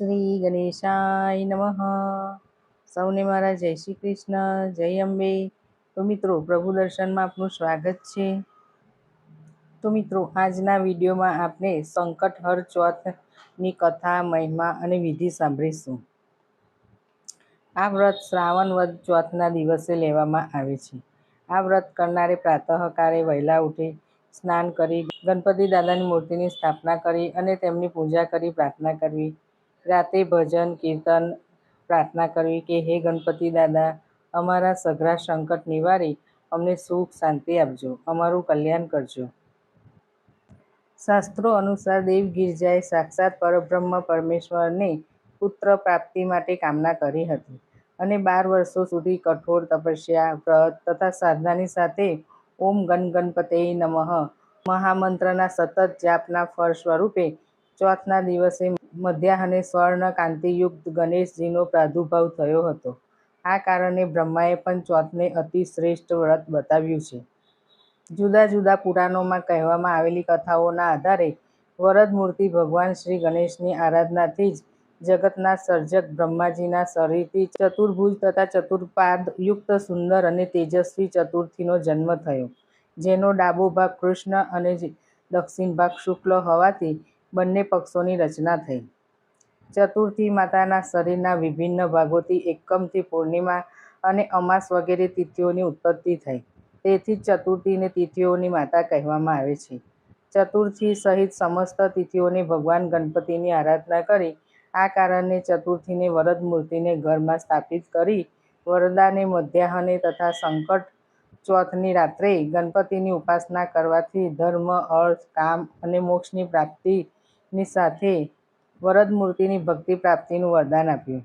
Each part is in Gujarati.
શ્રી ગણેશાય નમઃ. સૌને મારા જય શ્રી કૃષ્ણ, જય અંબે. તો મિત્રો, પ્રભુ દર્શનમાં આપનું સ્વાગત છે. તો મિત્રો, આજના વિડીયોમાં આપણે સંકટહર ચોથની કથા, મહિમા અને વિધિ સાંભળીશું. આ વ્રત શ્રાવણ વદ ચોથના દિવસે લેવામાં આવે છે. આ વ્રત કરનારે પ્રાતઃકારે વહેલા ઉઠી સ્નાન કરી ગણપતિ દાદાની મૂર્તિની સ્થાપના કરી અને તેમની પૂજા કરી, પ્રાર્થના કરવી. રાતે ભજન, કીર્તન, પ્રાર્થના કરવી કે, હે ગણપતિ દાદા, અમારા સઘળા સંકટ નિવારી, અમને સુખ શાંતિ આપજો, અમારું કલ્યાણ કરજો. શાસ્ત્રો અનુસાર દેવ ગિરજાએ સાક્ષાત પરબ્રહ્મ પરમેશ્વરને પુત્ર પ્રાપ્તિ માટે કામના કરી હતી અને બાર વર્ષો સુધી કઠોર તપસ્યા, વ્રત તથા સાધનાની સાથે ઓમ ગણ ગણપતે નમઃ મહામંત્રના સતત જાપના ફળ સ્વરૂપે ચોથના દિવસે મધ્યાહને સ્વર્ણ કાંતિયુક્ત ગણેશજીનો પ્રાદુર્ભાવ થયો હતો. આ કારણે બ્રહ્માએ પણ ચોથને અતિ શ્રેષ્ઠ વ્રત બતાવ્યું છે. જુદા જુદા પુરાણોમાં કહેવામાં આવેલી કથાઓના આધારે વરદ મૂર્તિ ભગવાન શ્રી ગણેશની આરાધનાથી જ જગતના સર્જક બ્રહ્માજીના શરીરથી ચતુર્ભુજ તથા ચતુર્પાદ યુક્ત સુંદર અને તેજસ્વી ચતુર્થીનો જન્મ થયો, જેનો ડાબો ભાગ કૃષ્ણ અને દક્ષિણ ભાગ શુક્લ હોવાથી બંને પક્ષોની રચના થઈ. ચતુર્થી માતાના શરીરના વિભિન્ન ભાગોથી એકમથી પૂર્ણિમા અને અમાસ વગેરે તિથિઓની ઉત્પત્તિ થઈ. તેથી જ ચતુર્થીને તિથિઓની માતા કહેવામાં આવે છે. ચતુર્થી સહિત સમસ્ત તિથિઓને ભગવાન ગણપતિની આરાધના કરી, આ કારણે ચતુર્થીને વરદ મૂર્તિને ઘરમાં સ્થાપિત કરી, વરદાને મધ્યાહને તથા સંકટ ચોથની રાત્રે ગણપતિની ઉપાસના કરવાથી ધર્મ, અર્થ, કામ અને મોક્ષની પ્રાપ્તિની સાથે વરદ મૂર્તિની ભક્તિ પ્રાપ્તિનું વરદાન આપ્યું.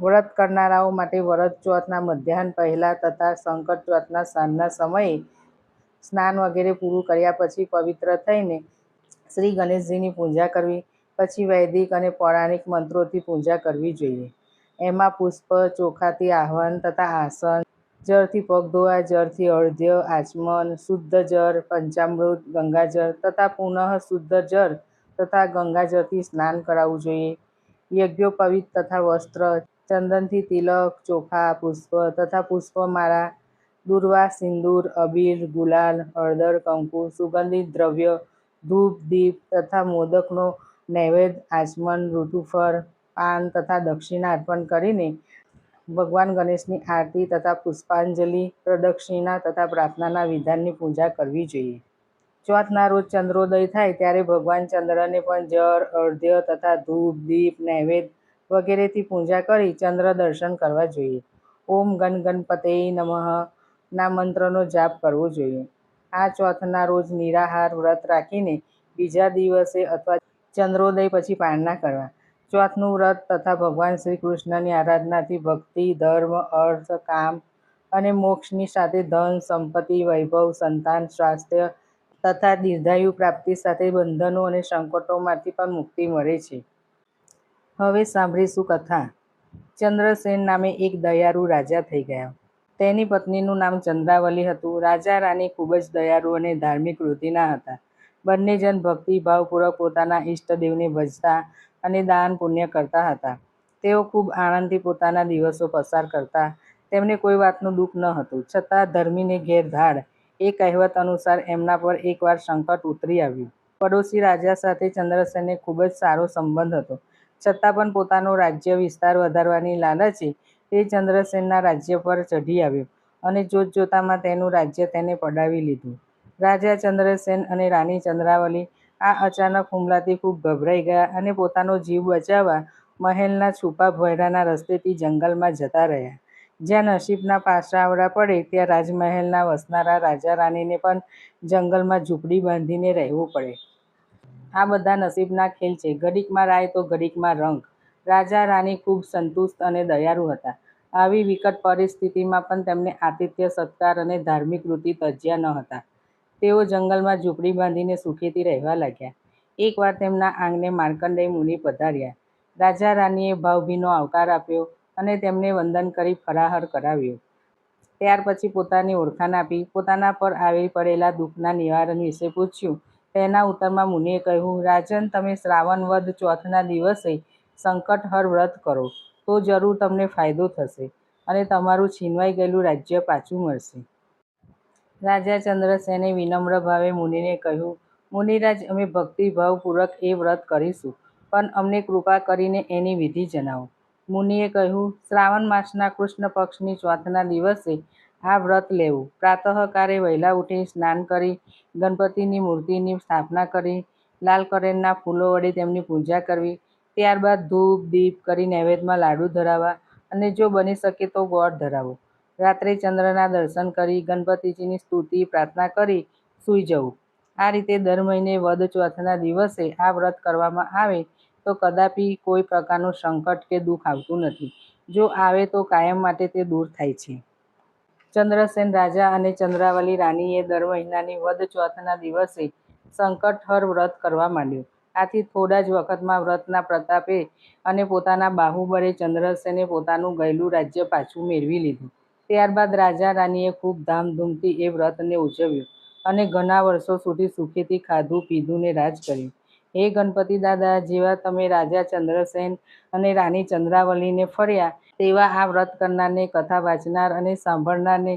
વ્રત કરનારાઓ માટે વરદ ચોથના મધ્યાહન પહેલાં તથા સંકટ ચોથના સાંજના સમયે સ્નાન વગેરે પૂરું કર્યા પછી પવિત્ર થઈને શ્રી ગણેશજીની પૂજા કરવી, પછી વૈદિક અને પૌરાણિક મંત્રોથી પૂજા કરવી જોઈએ. એમાં પુષ્પ, ચોખાથી આહ્વાન તથા આસન, જળથી પગ ધોવા, જળથી અર્ધ્ય, આચમન, શુદ્ધ જળ, પંચામૃત, ગંગાજળ તથા પુનઃ શુદ્ધ જળ તથા ગંગાજળથી સ્નાન કરાવવું જોઈએ. યજ્ઞોપવિત તથા વસ્ત્ર, ચંદનથી તિલક, ચોખા, પુષ્પ તથા પુષ્પમાળા, દુર્વા, સિંદૂર, અબીર, ગુલાલ, હળદર, કંકુ, સુગંધિત દ્રવ્ય, ધૂપ, દીપ તથા મોદકનો નૈવેદ્ય, આચમન, ઋતુફળ, પાન તથા દક્ષિણા અર્પણ કરીને ભગવાન ગણેશની આરતી તથા પુષ્પાંજલિ, પ્રદક્ષિણા તથા પ્રાર્થનાના વિધાનની પૂજા કરવી જોઈએ. ચોથના રોજ ચંદ્રોદય થાય ત્યારે ભગવાન ચંદ્રને પણ જળ, અર્ધ્ય તથા ધૂપ, દીપ, નૈવેદ્ય વગેરેથી પૂજા કરી ચંદ્ર દર્શન કરવા જોઈએ. ઓમ ગણ ગણપતે નમઃ ના મંત્રનો જાપ કરવો જોઈએ. આ ચોથના રોજ નિરાહાર વ્રત રાખીને બીજા દિવસે અથવા ચંદ્રોદય પછી પારણા કરવા. ચોથનું વ્રત તથા ભગવાન શ્રી કૃષ્ણની આરાધનાથી ભક્તિ, ધર્મ, અર્થ, કામ અને મોક્ષની સાથે ધન, સંપત્તિ, વૈભવ, સંતાન, સ્વાસ્થ્ય તથા દીર્ઘાયુ પ્રાપ્તિ સાથે બંધનો અને સંકટોમાંથી પણ મુક્તિ મળે છે. હવે સાંભળીશું કથા? ચંદ્રસેન નામે એક દયાળુ રાજા થઈ ગયા. તેની પત્નીનું નામ ચંદ્રાવલી હતું. રાજા રાની ખૂબ જ દયાળુ અને ધાર્મિક વૃત્તિના હતા. બંને જન ભક્તિભાવપૂર્વક પોતાના ઈષ્ટદેવને ભજતા અને દાન પુણ્ય કરતા હતા. તેઓ ખૂબ આનંદથી પોતાના દિવસો પસાર કરતા. તેમને કોઈ વાતનું દુઃખ ન હતું. છતાં ધર્મીને ઘેર એ કહેવત અનુસાર એમના પર એકવાર સંકટ ઉતરી આવ્યું. પડોશી રાજા સાથે ચંદ્રસેનને ખૂબ જ સારો સંબંધ હતો. છતાં પણ પોતાનો રાજ્ય વિસ્તાર વધારવાની લાલચે તે ચંદ્રસેનના રાજ્ય પર ચઢી આવ્યો અને જોતજોતામાં તેનું રાજ્ય તેને પડાવી લીધું. રાજા ચંદ્રસેન અને રાણી ચંદ્રાવલી આ અચાનક હુમલાથી ખૂબ ગભરાઈ ગયા અને પોતાનો જીવ બચાવવા મહેલના છુપા ભોયરાના રસ્તેથી જંગલમાં જતા રહ્યા. જ્યાં નસીબના પાસાવડા પડે ત્યાં રાજમહેલના વસનારા રાજા રાણીને પણ જંગલમાં ઝૂંપડી બાંધીને રહેવું પડે. આ બધા નસીબના ખેલ છે. ઘડીકમાં રાય તો ઘડીકમાં રંગ. રાજા રાણી ખૂબ સંતુષ્ટ અને દયાળુ હતા. આવી વિકટ પરિસ્થિતિમાં પણ તેમને આતિથ્ય, સત્કાર અને ધાર્મિક વૃત્તિ તજ્યા ન હતા. તેઓ જંગલમાં ઝૂંપડી બાંધીને સુખીથી રહેવા લાગ્યા. એકવાર તેમના આંગણે માર્કંડેય મુનિ પધાર્યા. રાજા રાણીએ ભાવભીનો આવકાર આપ્યો. અને તેમને વંદન કરી ફરાહર કરાવ્યો. ત્યાર પછી પોતાની ઓળખાણ આપી. પોતાના પર આવી પડેલા દુઃખના નિવારણ વિશે પૂછ્યું. તેના ઉત્તરમાં મુનિએ કહ્યું, રાજન, તમે શ્રાવણ વધ ચોથના દિવસે સંકટહર વ્રત કરો, તો જરૂર તમને ફાયદો થશે અને તમારું છીનવાઈ ગયેલું રાજ્ય પાછું મળશે. રાજા ચંદ્રસેને વિનમ્ર ભાવે મુનિને કહ્યું, મુનિરાજ, અમે ભક્તિભાવપૂર્વક એ વ્રત કરીશું, પણ અમને કૃપા કરીને એની વિધિ જણાવો. મુનિએ કહ્યું, શ્રાવણ માસના કૃષ્ણ પક્ષની ચોથના દિવસે આ વ્રત લેવું. પ્રાતઃકારે વહેલા ઉઠી સ્નાન કરી, ગણપતિની મૂર્તિની સ્થાપના કરી, લાલ કરેણના ફૂલો વડે તેમની પૂજા કરવી, ત્યારબાદ ધૂપ, દીપ કરી નૈવેદ્યમાં લાડુ ધરાવવા અને જો બની શકે તો ગોળ ધરાવો. રાત્રે ચંદ્રના દર્શન કરી ગણપતિજીની સ્તુતિ, પ્રાર્થના કરી સૂઈ જવું. આ રીતે દર મહિને વદ ચોથના દિવસે આ વ્રત કરવામાં આવે તો કદાપી કોઈ પ્રકારનું સંકટ કે દુઃખ આવતું નથી. જો આવે તો કાયમ માટે તે દૂર થાય છે. ચંદ્રસેન રાજા અને ચંદ્રાવલી રાણીએ દર મહિનાની વદ ચોથના દિવસે સંકટહર વ્રત કરવા માંડ્યું. આથી થોડા જ વખતમાં વ્રતના પ્રતાપે અને પોતાના બાહુબળે ચંદ્રસેને પોતાનું ગયેલું રાજ્ય પાછું મેળવી લીધું. ત્યારબાદ રાજા રાણીએ ખૂબ ધામધૂમથી એ વ્રતને ઉજવ્યું અને ઘણા વર્ષો સુધી સુખેથી ખાધું, પીધું ને રાજ કર્યું. હે ગણપતિ દાદા જેવા તમે રાજા ચંદ્રસેન અને રાણી ચંદ્રાવલીને ફર્યા, તેવા આ વ્રત કરનારને કથા વાંચનાર અને સાંભળનારને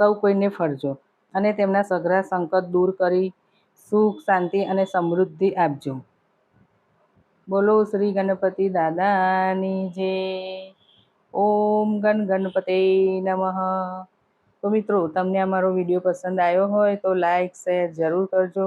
સૌ કોઈને ફરજો અને તેમના સઘળા સંકટ દૂર કરી સુખ, શાંતિ અને સમૃદ્ધિ આપજો. બોલો શ્રી ગણપતિ દાદાની જય ઓમ ગણ ગણપતે નમઃ. તો મિત્રો, તમને અમારો વીડિયો પસંદ આવ્યો હોય તો લાઈક, શેર જરૂર કરજો.